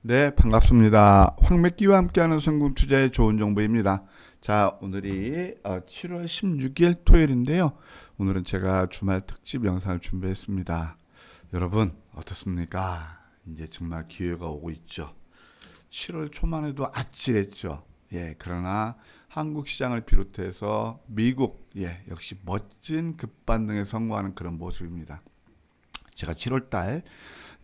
네, 반갑습니다. 황맥기와 함께하는 성공 투자의 좋은 정보입니다. 자, 오늘이 어, 7월 16일 토요일인데요. 오늘은 제가 주말 특집 영상을 준비했습니다. 여러분, 어떻습니까? 이제 정말 기회가 오고 있죠. 7월 초만 해도 아찔했죠. 예, 그러나 한국 시장을 비롯해서 미국, 예, 역시 멋진 급반등에 성공하는 그런 모습입니다. 제가 7월 달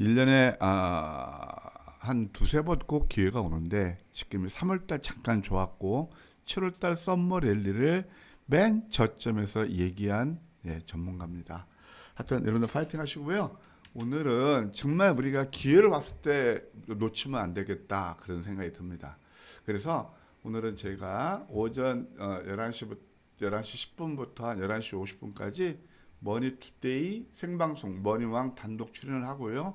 1년에 아, 한 두세 번 꼭 기회가 오는데 지금 3월 달 잠깐 좋았고 7월 달 썸머 랠리를 맨 저점에서 얘기한 예, 전문가입니다. 하여튼 여러분들 파이팅 하시고요. 오늘은 정말 우리가 기회를 왔을 때 놓치면 안 되겠다 그런 생각이 듭니다. 그래서 오늘은 제가 오전 어, 11시부터 11시 10분부터 한 11시 50분까지 머니 투데이 생방송 머니왕 단독 출연을 하고요.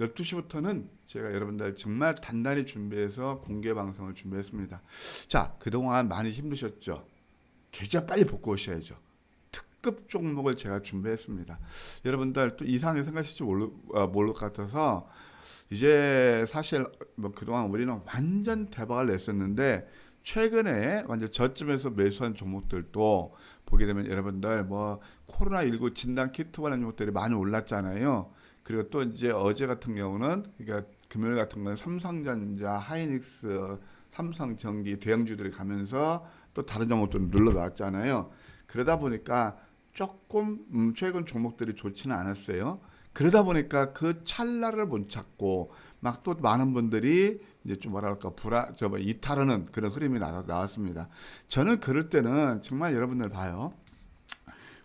12시부터는 제가 여러분들 정말 단단히 준비해서 공개 방송을 준비했습니다. 자, 그동안 많이 힘드셨죠? 계좌 빨리 복구 오셔야죠. 특급 종목을 제가 준비했습니다. 여러분들 또 이상하게 생각하실지 모를, 어, 모를 것 같아서 이제 사실 뭐 그동안 우리는 완전 대박을 냈었는데 최근에 완전 저점에서 매수한 종목들도 보게 되면 여러분들 뭐 코로나 19 진단 키트 관련 종목들이 많이 올랐잖아요. 그리고 또 이제 어제 같은 경우는 그러니까 금요일 같은 경우는 삼성전자, 하이닉스, 삼성전기 대형주들이 가면서 또 다른 종목들 눌러 나왔잖아요. 그러다 보니까 조금 음, 최근 종목들이 좋지는 않았어요. 그러다 보니까 그 찰나를 못 찾고 막 또 많은 분들이 이제 좀 뭐랄까 불안 저 뭐 이탈하는 그런 흐름이 나, 나왔습니다. 저는 그럴 때는 정말 여러분들 봐요.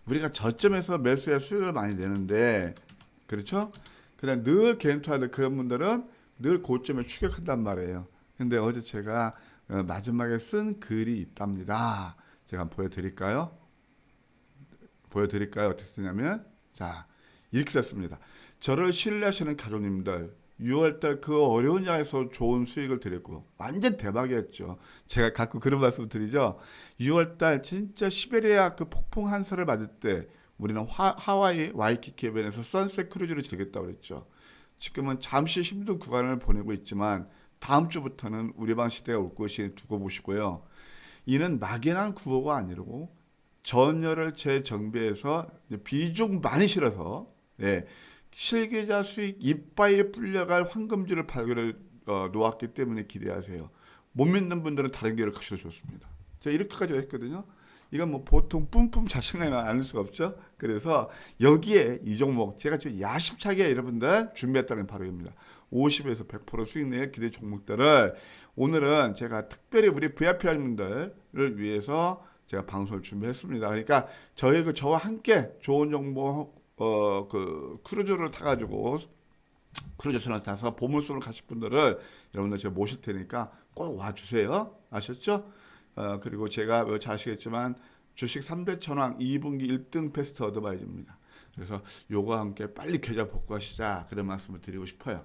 우리가 저점에서 매수에 수익을 많이 내는데 그렇죠? 그다음 늘 개인 투자들 그런 분들은 늘 고점에 추격한단 말이에요. 근데 어제 제가 어, 마지막에 쓴 글이 있답니다. 제가 한번 보여드릴까요? 보여드릴까요? 어떻게 쓰냐면 자 이렇게 썼습니다. 저를 신뢰하시는 가족님들 6월달 그 어려운 장에서 좋은 수익을 드렸고 완전 대박이었죠. 제가 가끔 그런 말씀 드리죠. 6월달 진짜 시베리아 그 폭풍 한설을 맞을 때 우리는 화, 하와이 와이키키 해변에서 선셋 크루즈를 즐겼다고 그랬죠. 지금은 잠시 힘든 구간을 보내고 있지만 다음 주부터는 우리 방 시대가 올 것이 두고 보시고요. 이는 막연한 구호가 아니고 전열을 재정비해서 비중 많이 실어서 예, 실계자 수익 이빠이 불려갈 황금줄을 발견을 어, 놓았기 때문에 기대하세요. 못 믿는 분들은 다른 길을 가셔도 좋습니다. 제가 이렇게까지 했거든요. 이건 뭐 보통 뿜뿜 자신감이 아닐 수가 없죠. 그래서 여기에 이 종목 제가 지금 야심차게 여러분들 준비했다는 바로 입니다. 50에서 100% 수익 내의 기대 종목들을 오늘은 제가 특별히 우리 VIP 분들을 위해서 제가 방송을 준비했습니다. 그러니까 저희 그 저와 함께 좋은 정보 어 그 크루즈를 타가지고 크루즈 선을 타서 보물소를 가실 분들을 여러분들 제가 모실 테니까 꼭 와주세요. 아셨죠? 어, 그리고 제가 뭐잘 아시겠지만 주식 3대 천왕 2분기 1등 베스트 어드바이저입니다. 그래서 요거와 함께 빨리 계좌 복구하시자 그런 말씀을 드리고 싶어요.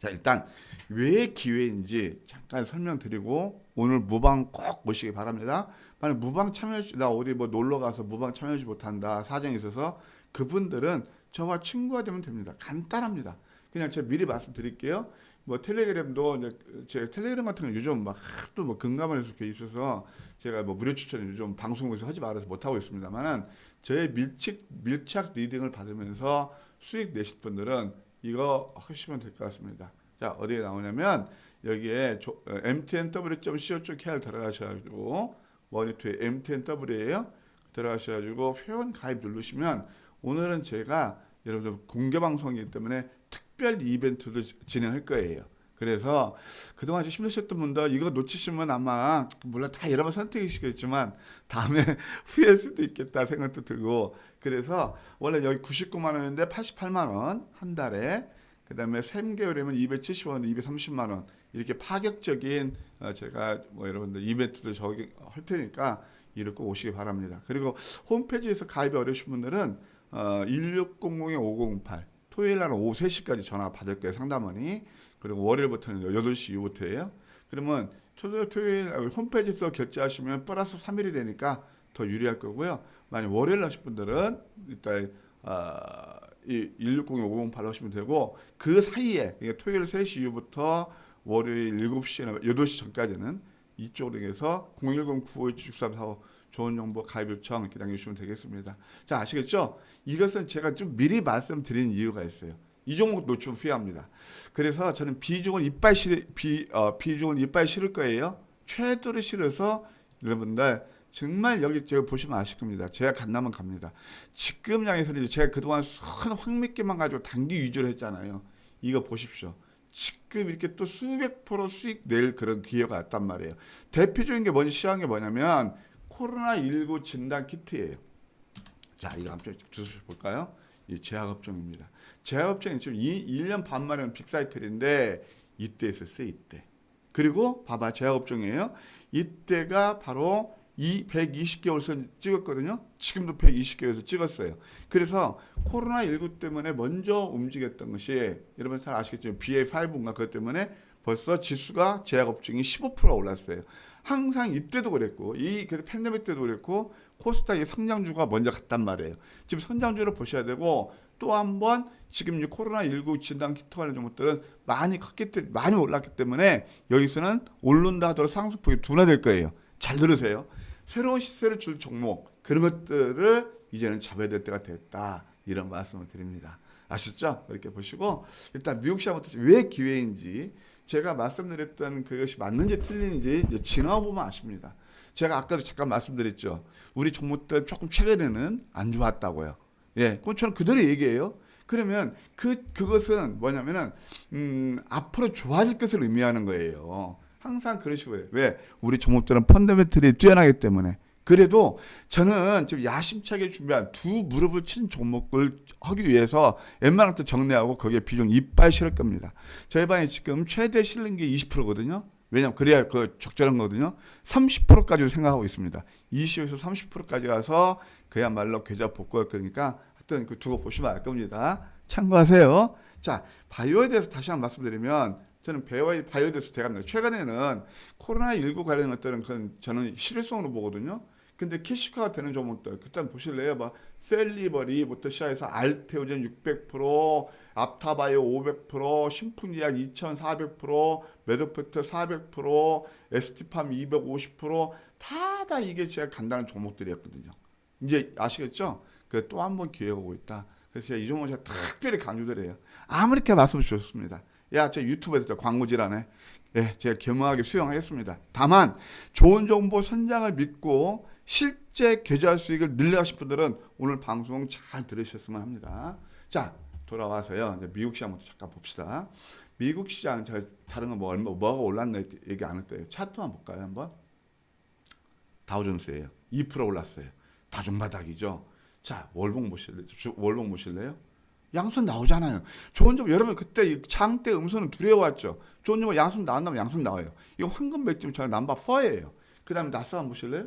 자 일단 왜 기회인지 잠깐 설명드리고 오늘 무방 꼭 오시기 바랍니다. 만약 무방 참여 나 어디 뭐 놀러 가서 무방 참여하지 못한다 사정이 있어서 그분들은 저와 친구가 되면 됩니다. 간단합니다. 그냥 제가 미리 말씀드릴게요. 뭐 텔레그램도 이제 제 텔레그램 같은 거 요즘 막또뭐 금감원에서 이렇게 있어서 제가 뭐 무료 추천 요즘 방송에서 하지 말아서 못 하고 있습니다만은 저의 밀착 밀착 리딩을 받으면서 수익 내실 분들은 이거 하시면 될 것 같습니다. 자 어디에 나오냐면 여기에 어, mtnw.co.kr 들어가셔가지고 머니투의 mtnw예요. 들어가셔가지고 회원 가입 누르시면 오늘은 제가 여러분들 공개 방송이기 때문에 특별 이벤트도 진행할 거예요. 그래서 그동안 힘드셨던 분들 이거 놓치시면 아마 물론 다 여러분 선택이시겠지만 다음에 후회할 수도 있겠다 생각도 들고 그래서 원래 여기 99만 원인데 88만 원 한 달에 그다음에 3개월이면 270원, 230만 원 이렇게 파격적인 어, 제가 뭐 여러분들 이벤트도 저기 할 테니까 이를 꼭 오시기 바랍니다. 그리고 홈페이지에서 가입이 어려우신 분들은 어, 1600-5008 토요일 날 오후 3시까지 전화 받을 거예요 상담원이. 그리고 월요일부터는 8시 이후부터예요. 그러면 토요일, 토요일 홈페이지에서 결제하시면 플러스 3일이 되니까 더 유리할 거고요. 만약 월요일 하실 분들은 일단 어, 이 160, 508 하시면 되고 그 사이에 그러니까 토요일 3시 이후부터 월요일 7시나 8시 전까지는 이쪽으로 해서 010-9517-6345 좋은 정보 가입 요청 이렇게 남겨주시면 되겠습니다. 자 아시겠죠? 이것은 제가 좀 미리 말씀드린 이유가 있어요. 이 종목 놓치면 후회합니다. 그래서 저는 비중을 이빨 실 비, 어, 비중을 이빨 실을 거예요. 최대로 실어서 여러분들 정말 여기 제가 보시면 아실 겁니다. 제가 간다면 갑니다. 지금 양에서는 제가 그동안 큰 황미끼만 가지고 단기 위주로 했잖아요. 이거 보십시오. 지금 이렇게 또 수백 프로 수익 낼 그런 기회가 왔단 말이에요. 대표적인 게 뭔지 시황이 뭐냐면 코로나19 진단 키트예요. 자, 이거 한번 주소 볼까요? 이 제약업종입니다. 제약업종이 지금 이 1년 반 만에 빅사이클인데 이때 있었어요, 이때. 그리고 봐봐, 제약업종이에요. 이때가 바로 이 120개월 선 찍었거든요. 지금도 120개월에서 찍었어요. 그래서 코로나19 때문에 먼저 움직였던 것이 여러분 잘 아시겠죠? BA5인가 그것 때문에 벌써 지수가 제약업종이 15% 올랐어요. 항상 이때도 그랬고 이그 팬데믹 때도 그랬고 코스닥의 성장주가 먼저 갔단 말이에요. 지금 성장주를 보셔야 되고 또 한 번 지금 이 코로나 19 진단 키트 관련 종목들은 많이 컸기 때문에 많이 올랐기 때문에 여기서는 오른다 하더라도 상승폭이 둔화될 거예요. 잘 들으세요. 새로운 시세를 줄 종목 그런 것들을 이제는 잡아야 될 때가 됐다 이런 말씀을 드립니다. 아셨죠? 이렇게 보시고 일단 미국 시장부터 왜 기회인지 제가 말씀드렸던 그것이 맞는지 틀리는지 지나와 보면 아십니다. 제가 아까도 잠깐 말씀드렸죠. 우리 종목들 조금 최근에는 안 좋았다고요. 예, 그건 저는 그대로 얘기해요. 그러면 그 그것은 뭐냐면은 음, 앞으로 좋아질 것을 의미하는 거예요. 항상 그러시고요. 왜? 우리 종목들은 펀더멘털이 뛰어나기 때문에. 그래도 저는 지금 야심차게 준비한 두 무릎을 친 종목을 하기 위해서 웬만한 때 정리하고 거기에 비중 이빨 실을 겁니다. 저희 방에 지금 최대 실는 게 20%거든요. 왜냐면 그래야 그 적절한 거거든요. 30%까지도 생각하고 있습니다. 20에서 30%까지 가서 그야말로 계좌 복구할 거니까 하여튼 그 두고 보시면 알 겁니다. 참고하세요. 자, 바이오에 대해서 다시 한 번 말씀드리면 저는 배워야 바이오에 대해서 대갑니다. 최근에는 코로나19 관련 것들은 그건 저는 실효성으로 보거든요. 근데 캐시화가 되는 종목들 그때 한번 보실래요? 막 셀리버리부터 시작해서 알테오젠 600%, 앞타바이오 500%, 신풍제약 2,400%, 메드팩트 400%, 에스티팜 250%다 다 이게 제가 간다는 종목들이었거든요. 이제 아시겠죠? 그 또 한 번 기회가 오고 있다. 그래서 제가 이 종목 제가 특별히 강조드려요. 아무렇게 말씀 주셨습니다. 야, 제 유튜브에서 광고질하네. 예, 제가 겸허하게 수용하겠습니다. 다만 좋은 정보 선장을 믿고 실제 계좌 수익을 늘려가신 분들은 오늘 방송 잘 들으셨으면 합니다. 자, 돌아와서요. 미국 시장 부터 잠깐 봅시다. 미국 시장 제가 다른 거뭐 얼마 뭐가 올랐나 얘기 안 할 거예요. 차트만 볼까요, 한번? 다우존스예요. 2% 올랐어요. 다중바닥이죠. 자, 월봉 보실래요? 주, 월봉 보실래요? 양손 나오잖아요. 좋은 점 여러분 그때 장대 음선은 두려웠죠. 좋은 점은 양손 나온다면 양손 나와요. 이거 황금 맥주처럼 남바 4예요. 그다음에 나스닥 보실래요?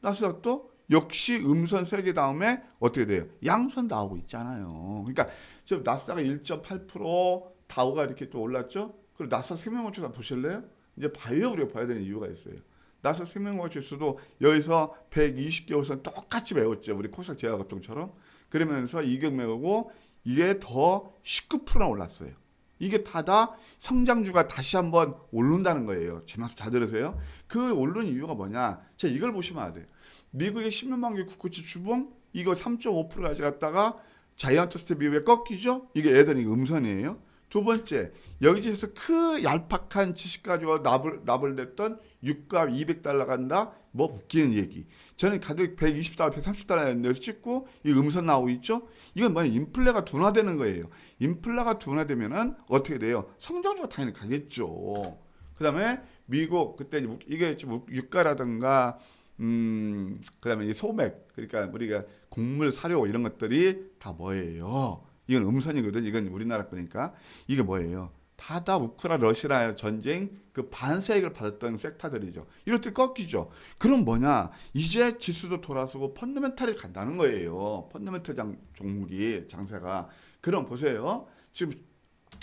나스닥도 역시 음선 세개 다음에 어떻게 돼요? 양손 나오고 있잖아요. 그러니까 지금 나스닥이 1.8% 다우가 이렇게 또 올랐죠. 그리고 나스닥 생명원칙 보실래요? 이제 바이오 우리가 봐야 되는 이유가 있어요. 나스닥 생명원칙 수도 여기서 120개월선 똑같이 배웠죠. 우리 코스닥 제약업종처럼. 그러면서 이격 매우고 이게 더 19%나 올랐어요. 이게 다다 성장주가 다시 한번 오른다는 거예요. 제 말씀 잘 들으세요. 그 오르는 이유가 뭐냐? 자, 이걸 보시면 안 돼요. 미국의 10년만기 국고치 주봉 이거 3.5% 가져갔다가 자이언트 스텝 이후에 꺾이죠? 이게 애들이 음선이에요. 두 번째, 여기에서 그 얄팍한 지식 가지고 나불, 나불댔던 유가 200달러 간다? 뭐 웃기는 얘기. 저는 가격 120달러, 130달러였는데 찍고 이 음선 나오고 있죠? 이건 뭐냐, 인플레가 둔화되는 거예요. 인플레가 둔화되면은 어떻게 돼요? 성장주가 당연히 가겠죠. 그 다음에 미국, 그때 이게 지금 유가라든가 음, 그 다음에 이 소맥, 그러니까 우리가 곡물, 사료 이런 것들이 다 뭐예요? 이건 음선이거든. 이건 우리나라 거니까. 이게 뭐예요? 다다 우크라 러시아 전쟁 그 반세액을 받았던 섹터들이죠. 때 꺾이죠. 그럼 뭐냐? 이제 지수도 돌아서고 펀더멘탈이 간다는 거예요. 펀더멘탈 장, 종목이 장세가. 그럼 보세요. 지금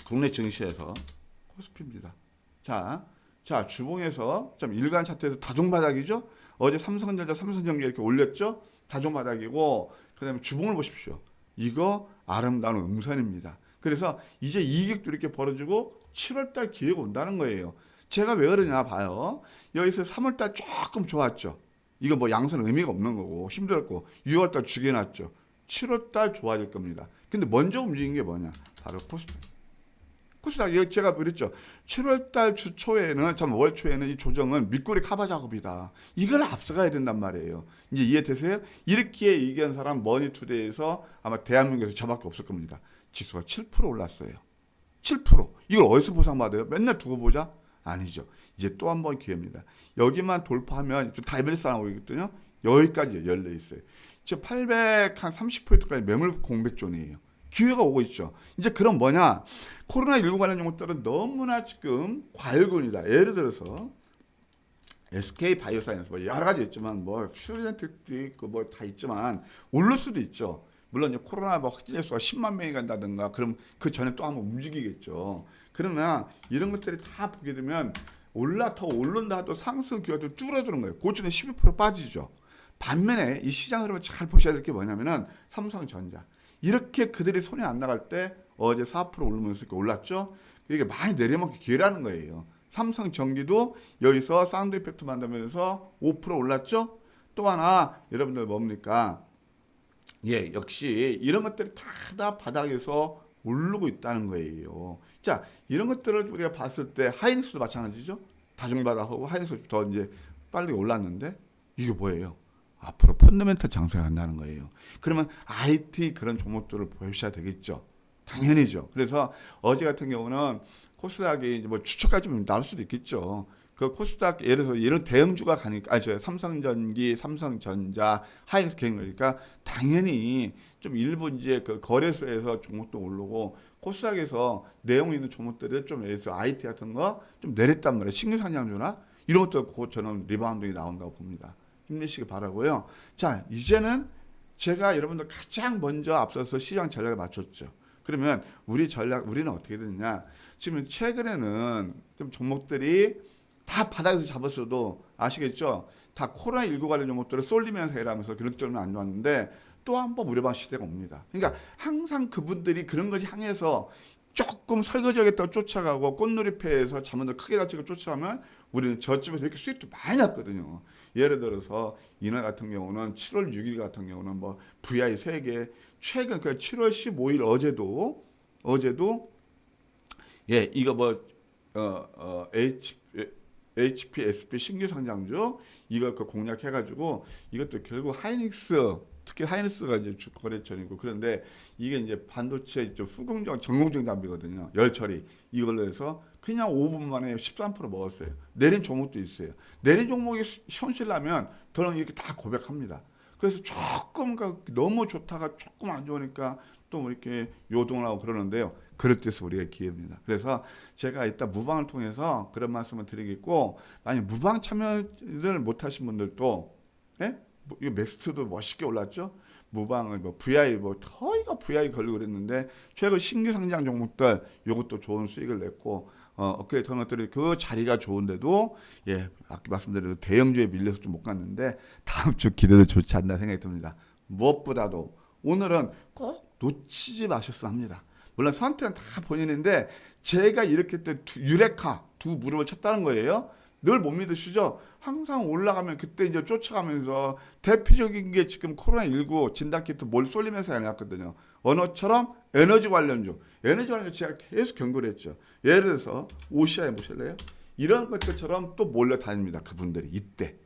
국내 증시에서 코스피입니다. 자, 자 주봉에서 좀 일간 차트에서 다중바닥이죠. 어제 삼성전자, 삼성전기 이렇게 올렸죠. 다중바닥이고 그다음에 주봉을 보십시오. 이거 아름다운 음선입니다. 그래서 이제 이익도 이렇게 벌어지고 7월달 기회가 온다는 거예요. 제가 왜 그러냐 봐요. 여기서 3월달 조금 좋았죠. 이거 뭐 양선 의미가 없는 거고 힘들었고 6월달 죽여놨죠. 7월달 좋아질 겁니다. 근데 먼저 움직인 게 뭐냐? 바로 코스닥. 이거 제가 그랬죠. 7월달 주 초에는 참 5월 초에는 이 조정은 밑꼬리 카바 작업이다. 이걸 앞서가야 된단 말이에요. 이제 이해되세요? 이렇게 얘기한 사람 머니투데이에서 아마 대한민국에서 저밖에 없을 겁니다. 지수가 7% 올랐어요. 7%. 이걸 어디서 보상받아요? 맨날 두고 보자? 아니죠. 이제 또 한 번 기회입니다. 여기만 돌파하면 다이벨스 나오고 있거든요. 여기까지 열려 있어요. 지금 830포인트까지 매물 공백존이에요. 기회가 오고 있죠. 이제 그럼 뭐냐? 코로나19 관련 용어들은 너무나 지금 과열군이다. 예를 들어서 SK 바이오사이언스 뭐 여러 가지 있지만 뭐 슈리젠텍도 있고 뭐 다 있지만 오를 수도 있죠. 물론 이제 코로나 뭐 확진자 수가 10만 명이 간다든가 그럼 그 전에 또 한번 움직이겠죠. 그러나 이런 것들이 다 보게 되면 올라 더 오른다 하도 상승 기회가 좀 줄어드는 거예요. 고점에 12% 빠지죠. 반면에 이 시장 흐름을 잘 보셔야 될 게 뭐냐면은 삼성전자 이렇게 그들이 손이 안 나갈 때 어제 4% 오르면서 이렇게 올랐죠. 이게 많이 내려먹기 기회라는 거예요. 삼성 전기도 여기서 사운드 이펙트 만들면서 5% 올랐죠. 또 하나 여러분들 뭡니까? 예, 역시 이런 것들이 다, 다 바닥에서 오르고 있다는 거예요. 자, 이런 것들을 우리가 봤을 때 하이닉스도 마찬가지죠. 다중바닥하고 하이닉스 더 이제 빨리 올랐는데 이게 뭐예요? 앞으로 펀더멘털 장세가 간다는 거예요. 그러면 IT 그런 종목들을 보셔야 되겠죠. 당연히죠. 그래서 어제 같은 경우는 코스닥이 이제 뭐 추천까지 좀 나올 수도 있겠죠. 그 코스닥 예를 들어서 이런 대형주가 가니까 아저 삼성전기, 삼성전자, 하이닉스 개인 거니까 당연히 좀 일부 이제 그 거래소에서 종목도 오르고 코스닥에서 내용 있는 종목들을 좀 예를 들어 IT 같은 거 좀 내렸단 말이에요. 신규 상장주나 이런 것도 곧 저는 리바운딩이 나온다고 봅니다. 힘내시기 바라고요. 자 이제는 제가 여러분들 가장 먼저 앞서서 시장 전략을 맞췄죠. 그러면 우리 전략 우리는 어떻게 되느냐? 지금 최근에는 좀 종목들이 다 바닥에서 잡았어도 아시겠죠? 다 코로나 19 관련 종목들을 쏠리면서 일하면서 때문에 안 좋았는데 또 한 번 우려방 시대가 옵니다. 그러니까 항상 그분들이 그런 걸 향해서 조금 설거지하겠다고 쫓아가고 꽃놀이패에서 자문을 크게 다치고 쫓아가면 우리는 저쯤에서 이렇게 수익도 많이 났거든요. 예를 들어서 이날 같은 경우는 7월 6일 같은 경우는 뭐 VI 3개 최근 그 7월 15일 어제도 어제도 예 이거 뭐 어, 어, H, HPSP 신규 상장주 이거 그 공략해가지고 이것도 결국 하이닉스 특히 하이닉스가 이제 주 거래처이고 그런데 이게 이제 반도체 이제 후공정 전공정 장비거든요. 열처리. 이걸로 해서 그냥 5분 만에 13% 먹었어요 내린 종목도 있어요 내린 종목이 현실나면 저는 이렇게 다 고백합니다 그래서 조금 그 너무 좋다가 조금 안 좋으니까 또 이렇게 요동을 하고 그러는데요 그럴 때서 우리가 기회입니다. 그래서 제가 이따 무방을 통해서 그런 말씀을 드리겠고 만약 무방 참여를 못하신 분들도 예? 뭐 이거 맥스트도 멋있게 올랐죠. 무방을 뭐 VI 뭐 거의가 VI 걸리고 그랬는데 최근 신규 상장 종목들 요것도 좋은 수익을 냈고 어, 어깨 던 것들이 그 자리가 좋은데도 예 아까 말씀드린 대형주에 밀려서 좀 못 갔는데 다음 주 기대도 좋지 않나 생각이 듭니다. 무엇보다도 오늘은 꼭 놓치지 마셨으면 합니다. 물론 선택은 다 본인인데 제가 이렇게 때 두- 유레카 두 무릎을 쳤다는 거예요. 늘 못 믿으시죠? 항상 올라가면 그때 이제 쫓아가면서 대표적인 게 지금 코로나19 진단키트 뭘 쏠리면서 해놨거든요. 언어처럼 에너지 관련주, 에너지 관련주 제가 계속 경고를 했죠. 예를 들어서 오시아에 보실래요? 이런 것들처럼 또 몰려다닙니다. 그분들이 이때.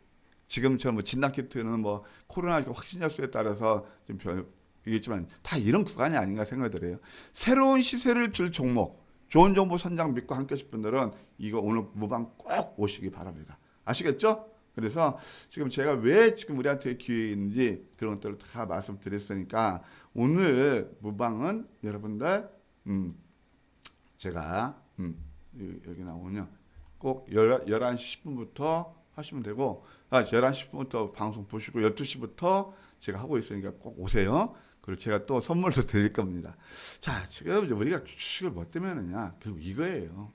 지금처럼 뭐 진단키트는 뭐 코로나 확진자 수에 따라서 좀 변, 이겠지만 다 이런 구간이 아닌가 생각이 들어요. 새로운 시세를 줄 종목, 좋은 정보 선장 믿고 함께 하실 분들은 이거 오늘 무방 꼭 오시기 바랍니다. 아시겠죠? 그래서 지금 제가 왜 지금 우리한테 기회 있는지 그런 것들을 다 말씀드렸으니까 오늘 무방은 여러분들 음 제가 음 여기- 나오면요 꼭 11시 10분부터 하시면 되고 아 11시 10분부터 방송 보시고 12시부터 제가 하고 있으니까 꼭 오세요. 그리고 제가 또 선물도 드릴 겁니다. 자, 지금 우리가 주식을 뭐 때문에 하느냐? 결국 이거예요.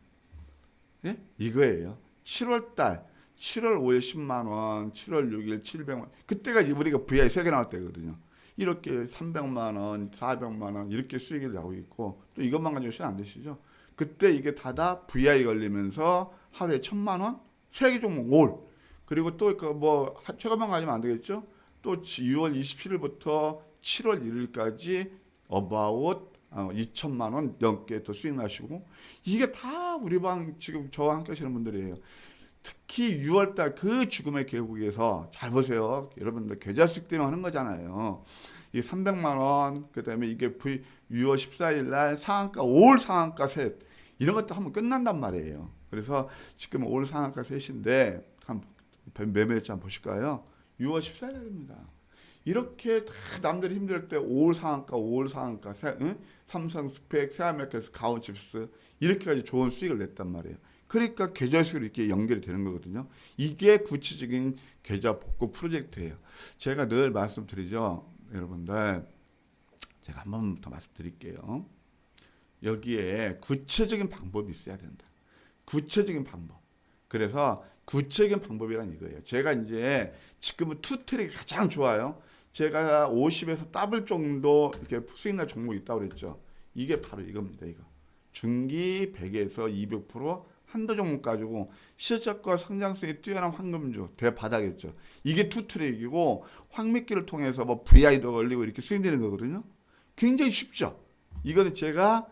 예? 이거예요. 7월 달 7월 5일 10만 원, 7월 6일 700만 원. 그때가 우리가 VI 3개 나올 때거든요. 이렇게 300만 원, 400만 원 이렇게 수익이 나오고 있고 또 이것만 가지고 시안 되시죠? 그때 이게 다다 VI 걸리면서 하루에 천만 원, 세개 종목 올 그리고 또그뭐 최고만 가지면 안 되겠죠? 또 6월 27일부터 7월 1일까지 어바웃 어, 2천만 원 넘게 또 수익 나시고 이게 다 우리 방 지금 저와 함께 하시는 분들이에요. 특히 6월달 그 죽음의 계곡에서 잘 보세요. 여러분들 계좌 수익 때문에 하는 거잖아요. 이게 300만 원, 그다음에 이게 V 6월 14일 날 상한가 올 상한가 셋 이런 것도 하면 끝난단 말이에요. 그래서 지금 올 상한가 셋인데 한번 보실까요? 6월 14일입니다. 이렇게 다 남들이 힘들 때 5월 상한가, 5월 상한가, 세, 응? 삼성 스펙, 세아메카에서 가온칩스 이렇게까지 좋은 수익을 냈단 말이에요. 그러니까 계좌 수익이 이렇게 연결이 되는 거거든요. 이게 구체적인 계좌 복구 프로젝트예요. 제가 늘 말씀드리죠, 여러분들. 제가 한 번 더 말씀드릴게요. 여기에 구체적인 방법이 있어야 된다. 구체적인 방법. 그래서 구체적인 방법이란 이거예요. 제가 이제 지금은 투 트랙이 가장 좋아요. 제가 50에서 더블 정도 이렇게 수익 날 종목이 있다고 그랬죠. 이게 바로 이겁니다. 이거. 중기 100에서 200% 한도 종목 가지고 실적과 성장성이 뛰어난 황금주 대바닥이었죠. 이게 투 트랙이고 황미끼를 통해서 뭐 VI도 걸리고 이렇게 수익되는 거거든요. 굉장히 쉽죠. 이거는 제가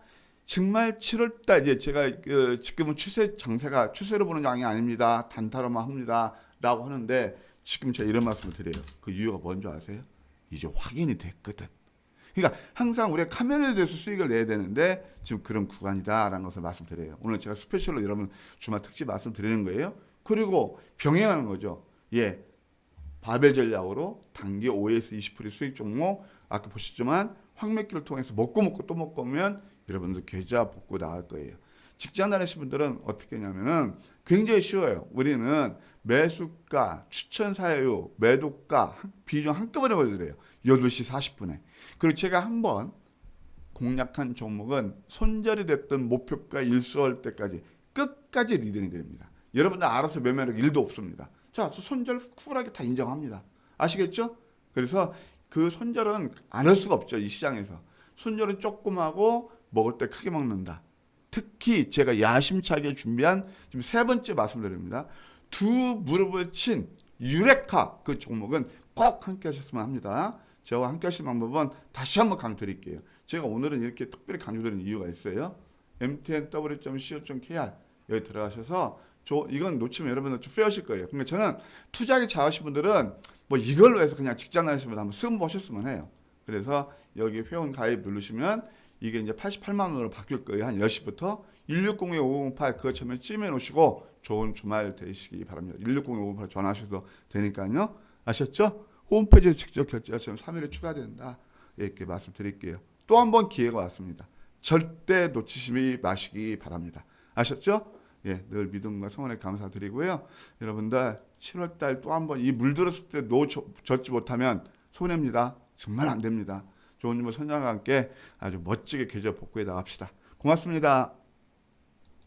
정말 7월달 이제 제가 그 지금은 추세 장세가 추세로 보는 장이 아닙니다. 단타로만 합니다라고 하는데 지금 제가 이런 말씀을 드려요. 그 이유가 뭔지 아세요? 이제 확인이 됐거든. 그러니까 항상 우리가 카메라에 대해서 수익을 내야 되는데 지금 그런 구간이다라는 것을 말씀드려요. 오늘 제가 스페셜로 여러분 주말 특집 말씀드리는 거예요. 그리고 병행하는 거죠. 예. 바벨 전략으로 단기 OS 20% 수익 종목 아까 보셨지만 황매기를 통해서 먹고 먹고 또 먹고 오면 여러분들 계좌 복구 나갈 거예요. 직장 다니시는 분들은 어떻게 하냐면은 굉장히 쉬워요. 우리는 매수가, 추천 사유, 매도가 한- 비중 한꺼번에 보여드려요. 8시 40분에. 그리고 제가 한번 공략한 종목은 손절이 됐던 목표가 일수할 때까지 끝까지 리딩이 됩니다. 여러분들 알아서 매매력 1도 없습니다. 자, 손절 쿨하게 다 인정합니다. 아시겠죠? 그래서 그 손절은 안 할 수가 없죠. 이 시장에서. 손절은 조금 하고 먹을 때 크게 먹는다. 특히 제가 야심차게 준비한 지금 세 번째 말씀드립니다. 두 무릎을 친 유레카 그 종목은 꼭 함께 하셨으면 합니다. 저와 함께 하실 방법은 다시 한번 강조드릴게요. 제가 오늘은 이렇게 특별히 강조드리는 이유가 있어요. mtnw.co.kr 여기 들어가셔서 저 이건 놓치면 여러분들 좀 후회하실 거예요. 그러니까 저는 투자하기 잘하신 분들은 뭐 이걸로 해서 그냥 직장 다니시는 분 한번 쓰면 보셨으면 해요. 그래서 여기 회원 가입 누르시면 이게 이제 88만 원으로 바뀔 거예요. 한 10시부터 1602-5008 그거 처음에 찜해 놓으시고 좋은 주말 되시기 바랍니다. 1602-5008 전화하셔도 되니까요. 아셨죠? 홈페이지에 직접 결제하시면 3일에 추가된다. 이렇게 말씀드릴게요. 또 한 번 기회가 왔습니다. 절대 놓치시지 마시기 바랍니다. 아셨죠? 예, 늘 믿음과 성원에 감사드리고요. 여러분들 7월 달 또 한 번 이 물들었을 때 놓쳤지 못하면 손해입니다. 정말 안 됩니다. 좋은 주부 선장과 함께 아주 멋지게 계좌 복구해 나갑시다. 고맙습니다.